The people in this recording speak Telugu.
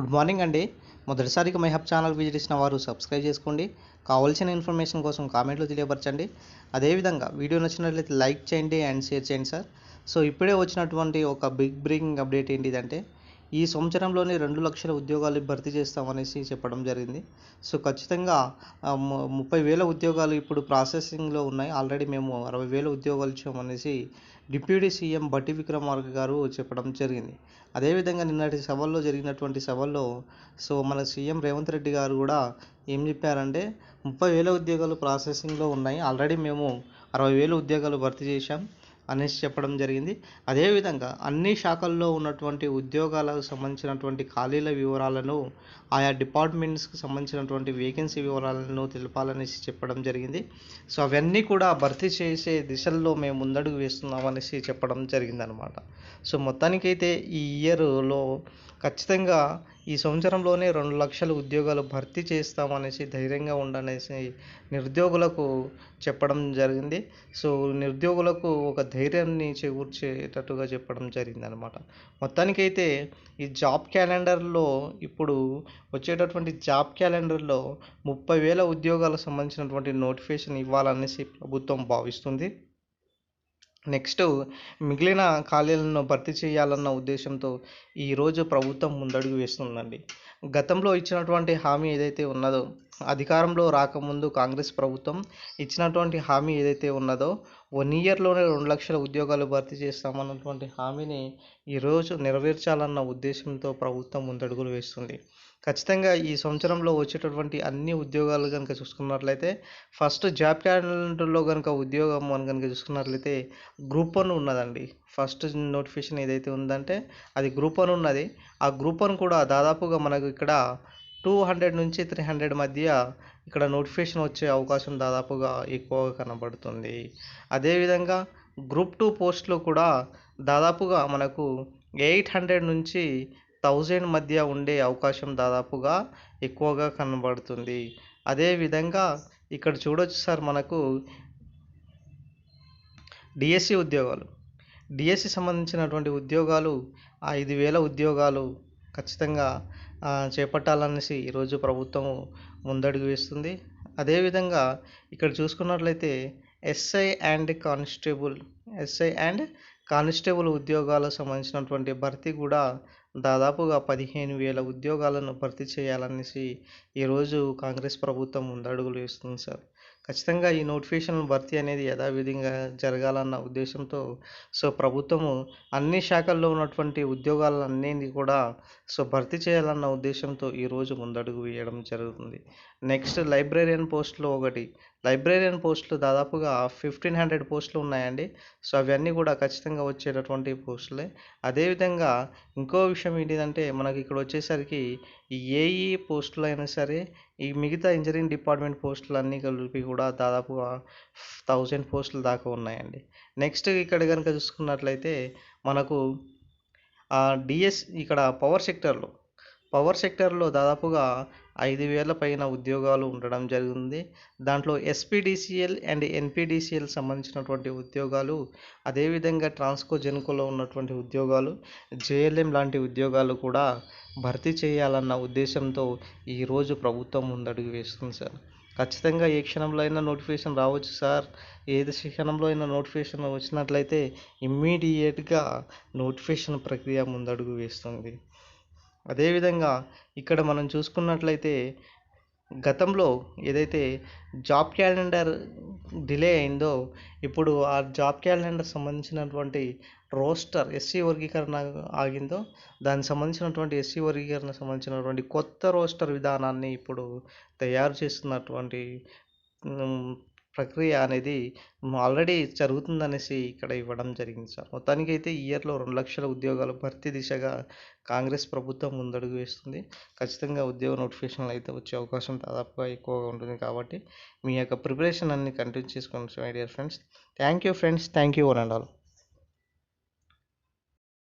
గుడ్ మార్నింగ్ అండి. మొదటిసారిగా మై హబ్ ఛానల్ విజిట్ చేసిన వారు సబ్స్క్రైబ్ చేసుకోండి. కావాల్సిన ఇన్ఫర్మేషన్ కోసం కామెంట్లో తెలియపరచండి. అదేవిధంగా వీడియో నచ్చినట్లయితే లైక్ చేయండి అండ్ షేర్ చేయండి సార్. సో ఇప్పుడే వచ్చినటువంటి ఒక బిగ్ బ్రేకింగ్ అప్డేట్ ఏంటిదంటే ఈ సంవత్సరంలోనే రెండు లక్షల ఉద్యోగాలు భర్తీ చేస్తామనేసి చెప్పడం జరిగింది. సో ఖచ్చితంగా ముప్పై వేల ఉద్యోగాలు ఇప్పుడు ప్రాసెసింగ్లో ఉన్నాయి. ఆల్రెడీ మేము అరవై వేల ఉద్యోగాలు ఇచ్చామనేసి డిప్యూటీ సీఎం బట్టి విక్రమార్క గారు చెప్పడం జరిగింది. అదేవిధంగా నిన్నటి సభల్లో జరిగినటువంటి సభల్లో సో మన సీఎం రేవంత్ రెడ్డి గారు కూడా ఏం చెప్పారంటే ముప్పై వేల ఉద్యోగాలు ప్రాసెసింగ్లో ఉన్నాయి. ఆల్రెడీ మేము అరవై వేల ఉద్యోగాలు భర్తీ చేశాం. అనేసి చెప్పడం జరిగింది. అదేవిధంగా అన్ని శాఖల్లో ఉన్నటువంటి ఉద్యోగాలకు సంబంధించినటువంటి ఖాళీల వివరాలను ఆయా డిపార్ట్మెంట్స్కి సంబంధించినటువంటి వేకెన్సీ వివరాలను తెలపాలనేసి చెప్పడం జరిగింది. సో అవన్నీ కూడా భర్తీ చేసే దిశల్లో మేము ముందడుగు వేస్తున్నాం అనేసి చెప్పడం జరిగిందనమాట. సో మొత్తానికైతే ఈ ఇయర్లో ఖచ్చితంగా ఈ సంవత్సరంలోనే రెండు లక్షల ఉద్యోగాలు భర్తీ చేస్తామనేసి ధైర్యంగా ఉండనేసి నిరుద్యోగులకు చెప్పడం జరిగింది. సో నిరుద్యోగులకు ఒక ధైర్యాన్ని చేకూర్చేటట్టుగా చెప్పడం జరిగింది అనమాట మొత్తానికైతే ఈ జాబ్ క్యాలెండర్లో ఇప్పుడు వచ్చేటటువంటి జాబ్ క్యాలెండర్లో ముప్పై వేల ఉద్యోగాలకు సంబంధించినటువంటి నోటిఫికేషన్ ఇవ్వాలనేసి ప్రభుత్వం భావిస్తుంది. నెక్స్ట్ మిగిలిన ఖాళీలను భర్తీ చేయాలన్న ఉద్దేశంతో ఈరోజు ప్రభుత్వం ముందడుగు వేస్తుందండి. గతంలో ఇచ్చినటువంటి హామీ ఏదైతే ఉన్నదో అధికారంలో రాకముందు కాంగ్రెస్ ప్రభుత్వం ఇచ్చినటువంటి హామీ ఏదైతే ఉన్నదో వన్ ఇయర్లోనే రెండు లక్షల ఉద్యోగాలు భర్తీ చేస్తామన్నటువంటి హామీని ఈరోజు నెరవేర్చాలన్న ఉద్దేశంతో ప్రభుత్వం ముందడుగులు వేస్తుంది. ఖచ్చితంగా ఈ సంవత్సరంలో వచ్చేటటువంటి అన్ని ఉద్యోగాలు కనుక చూసుకున్నట్లయితే ఫస్ట్ జాబ్ క్యాలెండర్లో కనుక ఉద్యోగం మనం కనుక చూసుకున్నట్లయితే గ్రూప్ వన్ ఉన్నదండి. ఫస్ట్ నోటిఫికేషన్ ఏదైతే ఉందంటే అది గ్రూప్ వన్ ఉన్నది. ఆ గ్రూప్ వన్ కూడా దాదాపుగా మనకు ఇక్కడ టూ హండ్రెడ్ నుంచి త్రీ హండ్రెడ్ మధ్య ఇక్కడ నోటిఫికేషన్ వచ్చే అవకాశం దాదాపుగా ఎక్కువగా కనబడుతుంది. అదేవిధంగా గ్రూప్ టూ పోస్టులు కూడా దాదాపుగా మనకు ఎయిట్ హండ్రెడ్ నుంచి థౌజండ్ మధ్య ఉండే అవకాశం దాదాపుగా ఎక్కువగా కనబడుతుంది. అదేవిధంగా ఇక్కడ చూడొచ్చు సార్ మనకు డిఎస్సి ఉద్యోగాలు. డిఎస్సి సంబంధించినటువంటి ఉద్యోగాలు ఐదు వేల ఉద్యోగాలు ఖచ్చితంగా చేపట్టాలనేసి ఈరోజు ప్రభుత్వం ముందడుగు వేస్తుంది. అదేవిధంగా ఇక్కడ చూసుకున్నట్లయితే SI and constable SI and constable ఉద్యోగాలకు సంబంధించినటువంటి భర్తీ కూడా దాదాపుగా పదిహేను వేల ఉద్యోగాలను భర్తీ చేయాలనేసి ఈరోజు కాంగ్రెస్ ప్రభుత్వం ముందడుగులు వేస్తుంది సార్. ఖచ్చితంగా ఈ నోటిఫికేషన్ భర్తీ అనేది యథావిధిగా జరగాలన్న ఉద్దేశంతో సో ప్రభుత్వము అన్ని శాఖల్లో ఉన్నటువంటి ఉద్యోగాలన్నీ కూడా సో భర్తీ చేయాలన్న ఉద్దేశంతో ఈరోజు ముందడుగు వేయడం జరుగుతుంది. నెక్స్ట్ లైబ్రేరియన్ పోస్ట్లో ఒకటి లైబ్రేరియన్ పోస్టులు దాదాపుగా ఫిఫ్టీన్ హండ్రెడ్ పోస్టులు ఉన్నాయండి. సో అవన్నీ కూడా ఖచ్చితంగా వచ్చేటటువంటి పోస్టులే. అదేవిధంగా ఇంకో విషయం ఏంటిదంటే మనకి ఇక్కడ వచ్చేసరికి ఏఈ పోస్టులు అయినా సరే ఈ మిగతా ఇంజనీరింగ్ డిపార్ట్మెంట్ పోస్టులు అన్నీ కలిపి కూడా దాదాపుగా థౌజండ్ పోస్టులు దాకా ఉన్నాయండి. నెక్స్ట్ ఇక్కడ కనుక చూసుకున్నట్లయితే మనకు డిఎస్ ఇక్కడ పవర్ సెక్టర్లో పవర్ సెక్టర్లో దాదాపుగా ఐదు వేల పైన ఉద్యోగాలు ఉండడం జరిగింది. దాంట్లో ఎస్పీడీసీఎల్ అండ్ ఎన్పీడీసీఎల్ సంబంధించినటువంటి ఉద్యోగాలు అదేవిధంగా ట్రాన్స్కో జెన్కోలో ఉన్నటువంటి ఉద్యోగాలు జేఎల్ఎం లాంటి ఉద్యోగాలు కూడా భర్తీ చేయాలన్న ఉద్దేశంతో ఈరోజు ప్రభుత్వం ముందడుగు వేస్తుంది సార్. ఖచ్చితంగా ఏ క్షణంలో అయినా నోటిఫికేషన్ రావచ్చు సార్. ఏది క్షణంలో అయినా నోటిఫికేషన్ వచ్చినట్లయితే ఇమ్మీడియట్గా నోటిఫికేషన్ ప్రక్రియ ముందడుగు వేస్తుంది. అదేవిధంగా ఇక్కడ మనం చూసుకున్నట్లయితే గతంలో ఏదైతే జాబ్ క్యాలెండర్ డిలే అయిందో ఇప్పుడు ఆ జాబ్ క్యాలెండర్ సంబంధించినటువంటి రోస్టర్ ఎస్సీ వర్గీకరణ ఆగిందో దానికి సంబంధించినటువంటి ఎస్సీ వర్గీకరణ సంబంధించినటువంటి కొత్త రోస్టర్ విధానాన్ని ఇప్పుడు తయారు చేస్తున్నటువంటి ప్రక్రియ అనేది ఆల్రెడీ జరుగుతుందనేసి ఇక్కడ ఇవ్వడం జరిగింది సార్. మొత్తానికి ఈ ఇయర్లో రెండు లక్షల ఉద్యోగాలు భర్తీ దిశగా కాంగ్రెస్ ప్రభుత్వం ముందడుగు వేస్తుంది. ఖచ్చితంగా ఉద్యోగ నోటిఫికేషన్లు అయితే వచ్చే అవకాశం దాదాపుగా ఎక్కువగా ఉంటుంది కాబట్టి మీ యొక్క ప్రిపరేషన్ అన్ని కంటిన్యూ చేసుకోండి my dear friends. Thank you friends. Thank you one and all.